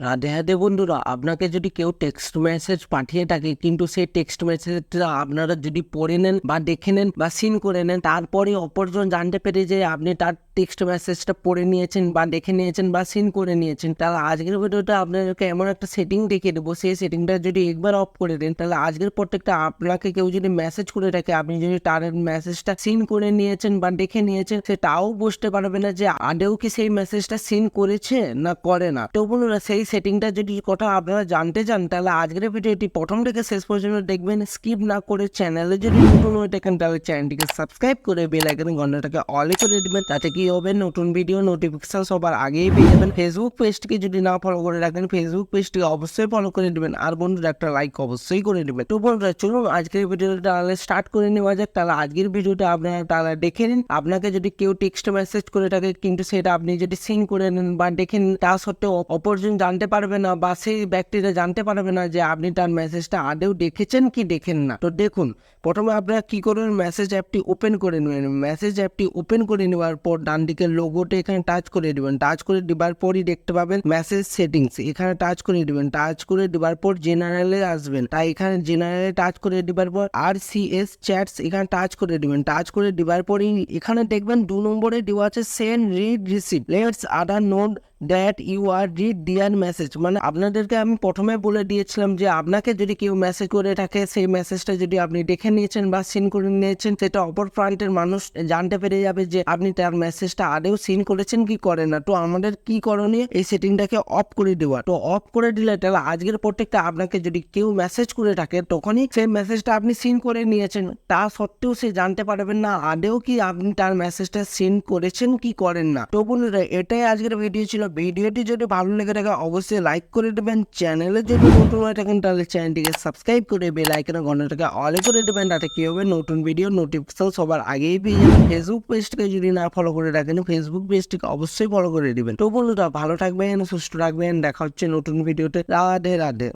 রাধে রাধে বন্ধুরা, আপনাকে যদি কেউ টেক্সট মেসেজ পাঠিয়ে থাকে, কিন্তু সেই টেক্সট মেসেজটা আপনারা যদি পড়ে নেন বা দেখে নেন বা সিন করে নেন, তারপরে অপরজন জানতে পেরে যে আপনি তার টেক্সট মেসেজটা পড়ে নিয়েছেন বা দেখে নিয়েছেন বা সিন করে নিয়েছেন, তাহলে আজকের ভিডিওটা আপনাদেরকে এমন একটা সেটিং দেখিয়ে দেবো। সেই সেটিংটা যদি একবার অফ করে দেন, তাহলে আজকের প্রত্যেকটা আপনাকে কেউ যদি মেসেজ করে থাকে, আপনি যদি তার মেসেজটা সিন করে নিয়েছেন বা দেখে নিয়েছেন, সে তাও বুঝতে পারবে না যে আদেও কি সেই মেসেজটা সিন করেছে না করে না। তো বন্ধুরা, সেই সেটিংটা যদি কথা আপনারা জানতে চান, তাহলে আজকের ভিডিওটি প্রথম থেকে শেষ পর্যন্ত দেখবেন। স্কিপ না করে চ্যানেলে যদি নতুন হয়ে থাকেন, তাহলে চ্যানেলটিকে সাবস্ক্রাইব করে বেল আইকন ঘন্টাটাকে অলে করে দিবেন। তাতে কি হবে? নতুন ভিডিও নোটিফিকেশন সবার আগেই পেয়ে যাবেন। ফেসবুক পেজটিকে যদি না ফলো করে রাখেন ফেসবুক পেজটিকে অবশ্যই ফলো করে দিবেন। আর বন্ধুরা, একটা লাইক অবশ্যই করে দিবেন। তো বন্ধুরা, চলুন আজকের ভিডিওটা তাহলে স্টার্ট করে নেওয়া যাক। তাহলে আজকের ভিডিওটা আপনারা তাহলে দেখে নিন। আপনাকে যদি কেউ টেক্সট মেসেজ করে থাকে, কিন্তু সেটা আপনি যদি সিন করে নেন বা দেখেন তা সত্ত্বেও অপরজন জানতে পারবে না বা সেই ব্যক্তিটা জানতে পারবে না যে আপনি তার মেসেজটা আদেও দেখেছেন কি দেখেন না। তো দেখুন, প্রথমে আপনারা কি করবেন মেসেজ অ্যাপটি ওপেন করে নেবেন? মেসেজ অ্যাপটি ওপেন করে নেওয়ার পর ডান দিকের লোগোটা এখানে টাচ করে দিবেন। টাচ করে দেওয়ার পরই দেখতে পাবেন মেসেজ সেটিংস এখানে টাচ করে দিবেন। টাচ করে দেওয়ার পর জেনারেলে আসবেন। তাই এখানে জেনারেলে টাচ করে দেওয়ার পর আর সি এস চ্যাটস এখানে টাচ করে দিবেন। টাচ করে দেওয়ার পরই এখানে দেখবেন দু নম্বরে দেওয়া আছে send read receive let's other note that you are read dear message মানে আপনাদেরকে আমি প্রথমে বলে দিয়েছিলাম যে আপনাকে যদি কেউ মেসেজ করে থাকে, সেই মেসেজটা যদি আপনি দেখে নিয়েছেন বা সিন করে নিয়েছেন, সেটা অপর প্রান্তের মানুষ জানতে পেরে যাবে যে আপনি তার মেসেজটা আদেও সিন করেছেন কি করে না। তো আমাদের কি করণীয়? এই সেটিংটাকে অফ করে দেওয়া। তো অফ করে দিলে তাহলে আজকের প্রত্যেকটা আপনাকে যদি কেউ মেসেজ করে থাকে, তখনই সেই মেসেজটা আপনি সিন করে নিয়েছেন। তা সত্ত্বেও সে জানতে পারবেন না, আদেও কি আপনি তার মেসেজটা সিন করেছেন কি করেন না। তো বন্ধুরা, এটাই আজকের ভিডিও ছিল। ভিডিওটি যদি ভালো লেগে থাকে, অবশ্যই লাইক করে দেবেন। চ্যানেলে যদি নতুন হয়ে থাকেন, তাহলে চ্যানেলটিকে সাবস্ক্রাইব করে বেল আইকনের ঘন্টাটাকে অলে করে দেবেন, তাতে কী হবে? নতুন ভিডিও নোটিফিকেশন সবার আগেই পেয়ে যাবেন। ফেসবুক পেজটিকে যদি না ফলো করে রাখেন ফেসবুক পেজটিকে অবশ্যই ফলো করে দেবেন। তো বন্ধুরা, ভালো থাকবেন, সুস্থ রাখবেন দেখা হচ্ছে নতুন ভিডিওতে রাধে রাধে।